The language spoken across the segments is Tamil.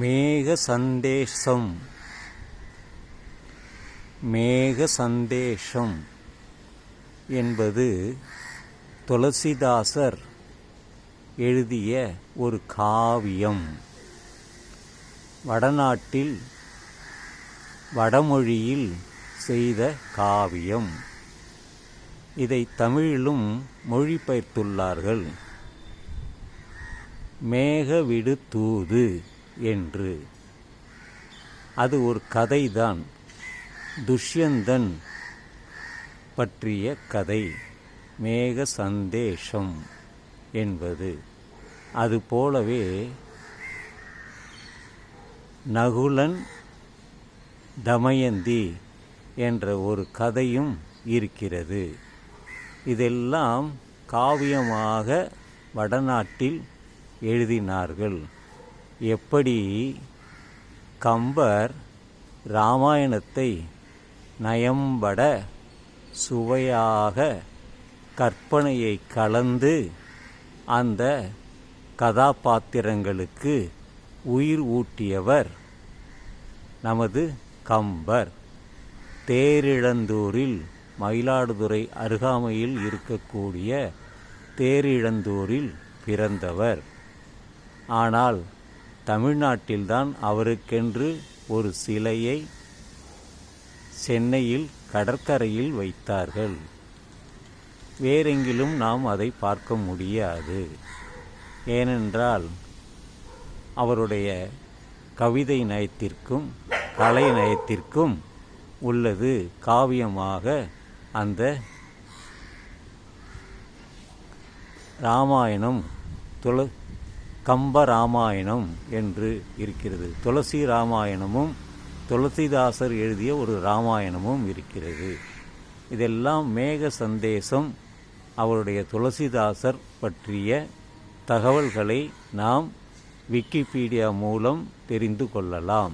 மேக சந்தேசம் மேக சந்தேஷம் என்பது துளசிதாசர் எழுதிய ஒரு காவியம். வடநாட்டில் வடமொழியில் செய்த காவியம். இதை தமிழிலும் மொழிபெயர்த்துள்ளார்கள். மேகவிடு தூது என்று. அது ஒரு கதைதான். துஷ்யந்தன் பற்றிய கதை. மேக சந்தேஷம் என்பது. அதுபோலவே நகுலன் தமயந்தி என்ற ஒரு கதையும் இருக்கிறது. இதெல்லாம் காவியமாக வடநாட்டில் எழுதினார்கள். எப்படி கம்பர் ராமாயணத்தை நயம்பட சுவையாக கற்பனையை கலந்து அந்த கதாபாத்திரங்களுக்கு உயிர் ஊட்டியவர் நமது கம்பர். தேரிழந்தூரில் மயிலாடுதுறை அருகாமையில் இருக்கக்கூடிய தேரிழந்தூரில் பிறந்தவர். ஆனால் தமிழ்நாட்டில்தான் அவருக்கென்று ஒரு சிலையை சென்னையில் கடற்கரையில் வைத்தார்கள். வேறெங்கிலும் நாம் அதை பார்க்க முடியாது. ஏனென்றால் அவருடைய கவிதை நயத்திற்கும் கலை நயத்திற்கும் உள்ளது காவியமாக அந்த ராமாயணம் துள கம்ப ராமாயணம் என்று இருக்கிறது. துளசி ராமாயணமும் துளசிதாசர் எழுதிய ஒரு ராமாயணமும் இருக்கிறது. இதெல்லாம் மேக சந்தேசம். அவருடைய துளசிதாசர் பற்றிய தகவல்களை நாம் விக்கிபீடியா மூலம் தெரிந்து கொள்ளலாம்.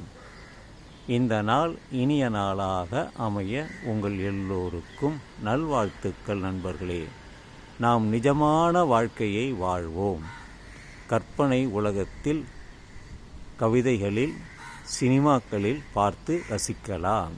இந்த நாள் இனிய நாளாக அமைய உங்கள் எல்லோருக்கும் நல்வாழ்த்துக்கள் நண்பர்களே. நாம் நிஜமான வாழ்க்கையை வாழ்வோம். கற்பனை உலகத்தில் கவிதைகளில் சினிமாக்களில் பார்த்து ரசிக்கலாம்.